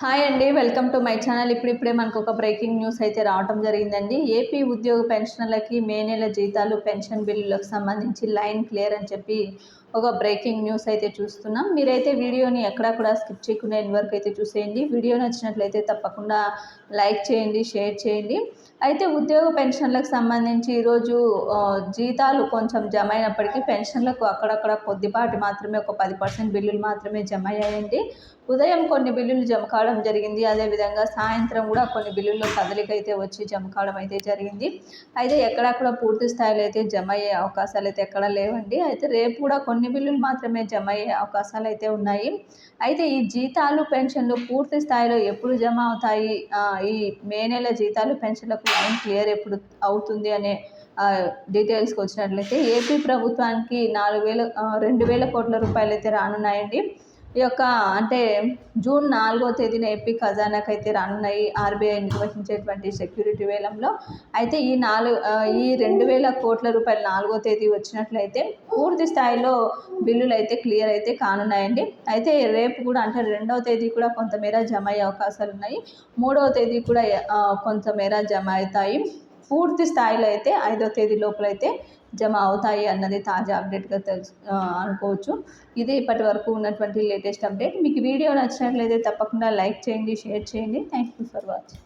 Hi అండి welcome to my channel. ఇప్పుడిప్పుడే మనకు ఒక బ్రేకింగ్ న్యూస్ అయితే రావడం జరిగిందండి. ఏపీ ఉద్యోగ పెన్షనర్లకి మే నెల జీతాలు పెన్షన్ బిల్లులకు సంబంధించి లైన్ క్లియర్ అని చెప్పి ఒక బ్రేకింగ్ న్యూస్ అయితే చూస్తున్నాం. మీరైతే వీడియోని ఎక్కడా కూడా స్కిప్ చేయకుండా ఎన్ని వరకు అయితే చూసేయండి. వీడియో నచ్చినట్లయితే తప్పకుండా లైక్ చేయండి షేర్ చేయండి. అయితే ఉద్యోగ పెన్షన్లకు సంబంధించి ఈరోజు జీతాలు కొంచెం జమ అయినప్పటికీ పెన్షన్లకు అక్కడక్కడ కొద్దిపాటి మాత్రమే ఒక పది పర్సెంట్ బిల్లులు మాత్రమే జమ అయ్యాయండి ఉదయం కొన్ని బిల్లులు జమ కావడం జరిగింది. అదేవిధంగా సాయంత్రం కూడా కొన్ని బిల్లుల్లో కదలిక అయితే వచ్చి జమ కావడం అయితే జరిగింది. అయితే ఎక్కడక్కడ పూర్తి స్థాయిలో అయితే జమ అయ్యే అవకాశాలు అయితే ఎక్కడ లేవండి. అయితే రేపు కూడా కొన్ని బిల్లులు మాత్రమే జమ అయ్యే అవకాశాలు అయితే ఉన్నాయి. అయితే ఈ జీతాలు పెన్షన్లు పూర్తి స్థాయిలో ఎప్పుడు జమ అవుతాయి? ఈ మే నెల జీతాలు పెన్షన్లకు లైన్ క్లియర్ ఎప్పుడు అవుతుంది అనే డీటెయిల్స్కి వచ్చినట్లయితే ఏపీ ప్రభుత్వానికి నాలుగు వేల రెండు వేల కోట్ల రూపాయలు అయితే రానున్నాయండి. ఈ యొక్క అంటే జూన్ నాలుగో తేదీన ఏపీ ఖజానాకు అయితే రానున్నాయి. ఆర్బీఐ నిర్వహించేటువంటి సెక్యూరిటీ వేలంలో అయితే ఈ నాలుగు ఈ రెండు వేల కోట్ల రూపాయలు నాలుగో తేదీ వచ్చినట్లయితే పూర్తి స్థాయిలో బిల్లులు అయితే క్లియర్ అయితే కానున్నాయండి. అయితే రేపు కూడా అంటే రెండవ తేదీ కూడా కొంతమేర జమ అయ్యే అవకాశాలు ఉన్నాయి మూడవ తేదీ కూడా కొంతమేర జమ అవుతాయి. పూర్తి స్థాయిలో అయితే ఐదో తేదీ లోపల అయితే జమ అవుతాయి అన్నది తాజా అప్డేట్గా తెలుసు అనుకోవచ్చు. ఇది ఇప్పటి వరకు ఉన్నటువంటి లేటెస్ట్ అప్డేట్. మీకు వీడియో నచ్చినట్లయితే తప్పకుండా లైక్ చేయండి షేర్ చేయండి. Thank you for watching